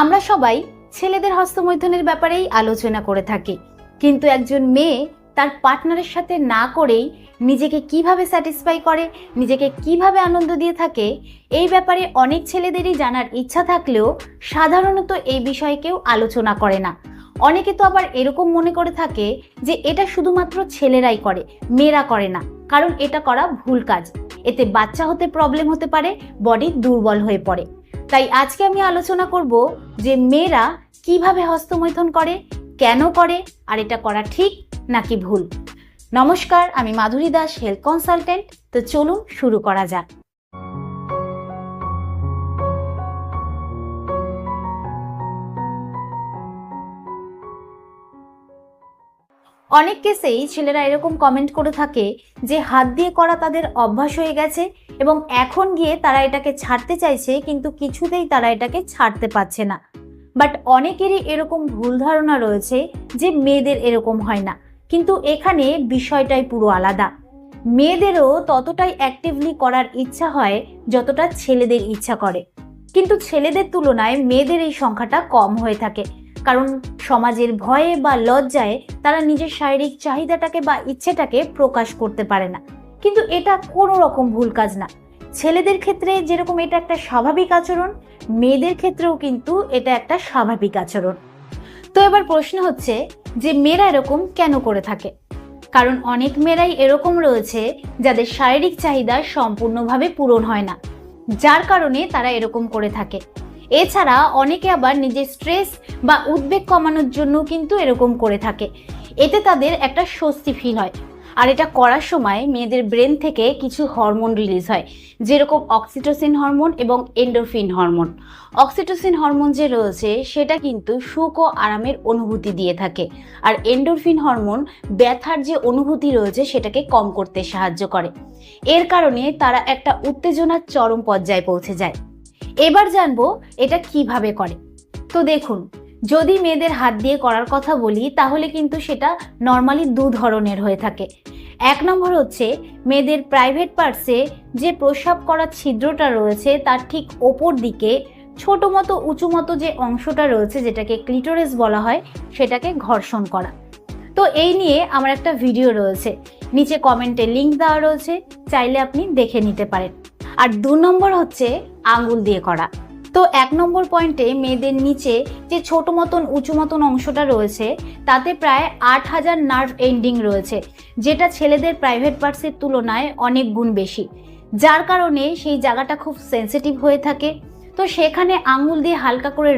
আমরা সবাই ছেলেদের হস্তমৈথুনের ব্যাপারেই আলোচনা করে থাকি। কিন্তু একজন মেয়ে তার পার্টনারের সাথে না করেই নিজেকে কীভাবে স্যাটিসফাই করে, নিজেকে কীভাবে আনন্দ দিয়ে থাকে, এই ব্যাপারে অনেক ছেলেদেরই জানার ইচ্ছা থাকলেও সাধারণত এই বিষয়ে কেউ আলোচনা করে না। অনেকে তো আবার এরকম মনে করে থাকে যে এটা শুধুমাত্র ছেলেরাই করে, মেয়েরা করে না। কারণ এটা করা ভুল কাজ। এতে বাচ্চা হতে প্রবলেম হতে পারে বডি দুর্বল হয়ে পড়ে। তাই আজকে আমি আলোচনা করব যে মেয়েরা কীভাবে হস্তমৈথন করে, কেন করে, আর এটা করা ঠিক নাকি ভুল। নমস্কার, আমি মাধুরী দাস, হেলথ কনসালটেন্ট। তো চলুন শুরু করা যাক। অনেক কেসেই ছেলেরা এরকম কমেন্ট করে থাকে যে হাত দিয়ে করা তাদের অভ্যাস হয়ে গেছে এবং এখন গিয়ে তারা এটাকে ছাড়তে চাইছে, কিন্তু কিছুতেই তারা এটাকে ছাড়তে পারছে না। বাট অনেকেরই এরকম ভুল ধারণা রয়েছে যে মেয়েদের এরকম হয় না। কিন্তু এখানে বিষয়টাই পুরো আলাদা। মেয়েদেরও ততটাই অ্যাক্টিভলি করার ইচ্ছা হয় যতটা ছেলেদের ইচ্ছা করে। কিন্তু ছেলেদের তুলনায় মেয়েদের এই সংখ্যাটা কম হয়ে থাকে। কারণ সমাজের ভয়ে বা লজ্জায় তারা নিজের শারীরিক চাহিদাটাকে বা ইচ্ছেটাকে প্রকাশ করতে পারে না। কিন্তু এটা কোনো রকম ভুল কাজ না। ছেলেদের ক্ষেত্রে যেরকম এটা একটা স্বাভাবিক আচরণ, মেয়েদের ক্ষেত্রেও কিন্তু এটা একটা স্বাভাবিক আচরণ। তো এবার প্রশ্ন হচ্ছে যে মেয়েরা এরকম কেন করে থাকে? কারণ অনেক মেয়েরাই এরকম রয়েছে যাদের শারীরিক চাহিদা সম্পূর্ণভাবে পূরণ হয় না। যার কারণে তারা এরকম করে থাকে। এছাড়া অনেকে আবার নিজের স্ট্রেস বা উদ্বেগ কমানোর জন্য কিন্তু এরকম করে থাকে। এতে তাদের একটা স্বস্তি ফিল হয়। আর এটা করার সময় মেয়েদের ব্রেন থেকে কিছু হরমোন রিলিজ হয়, যেরকম অক্সিটোসিন হরমোন এবং এন্ডোরফিন হরমোন অক্সিটোসিন হরমোন যে রয়েছে, সেটা কিন্তু সুখ ও আরামের অনুভূতি দিয়ে থাকে। আর এন্ডোরফিন হরমোন ব্যথার যে অনুভূতি রয়েছে, সেটাকে কম করতে সাহায্য করে। এর কারণে তারা একটা উত্তেজনার চরম পর্যায়ে পৌঁছে যায়। এবার জানব এটা কীভাবে করে। তো দেখুন, যদি মেয়েদের হাত দিয়ে করার কথা বলি, তাহলে কিন্তু সেটা নর্মালি দু ধরনের হয়ে থাকে। এক নম্বর হচ্ছে, মেয়েদের প্রাইভেট পার্টসে যে প্রস্রাব করার ছিদ্রটা রয়েছে, তার ঠিক ওপর দিকে ছোট মতো উঁচু মতো যে অংশটা রয়েছে, যেটাকে ক্লিটোরেস বলা হয়, সেটাকে ঘর্ষণ করা। তো এই নিয়ে আমার একটা ভিডিও রয়েছে। নিচে কমেন্টে লিংক দেওয়া রয়েছে, চাইলে আপনি দেখে নিতে পারেন। আর দু নম্বর হচ্ছে আঙ্গুল দিয়ে করা। তো এক নম্বর পয়েন্টে মেয়েদের নিচে যে ছোট মতন, উঁচু মতন অংশটা রয়েছে, তাতে প্রায় আট হাজার নার্ভ এন্ডিং রয়েছে, যেটা ছেলেদের প্রাইভেট পার্টসের তুলনায় অনেক গুণ বেশি। যার কারণে সেই জায়গাটা খুব সেন্সিটিভ হয়ে থাকে। তো সেখানে আঙুল দিয়ে হালকা করে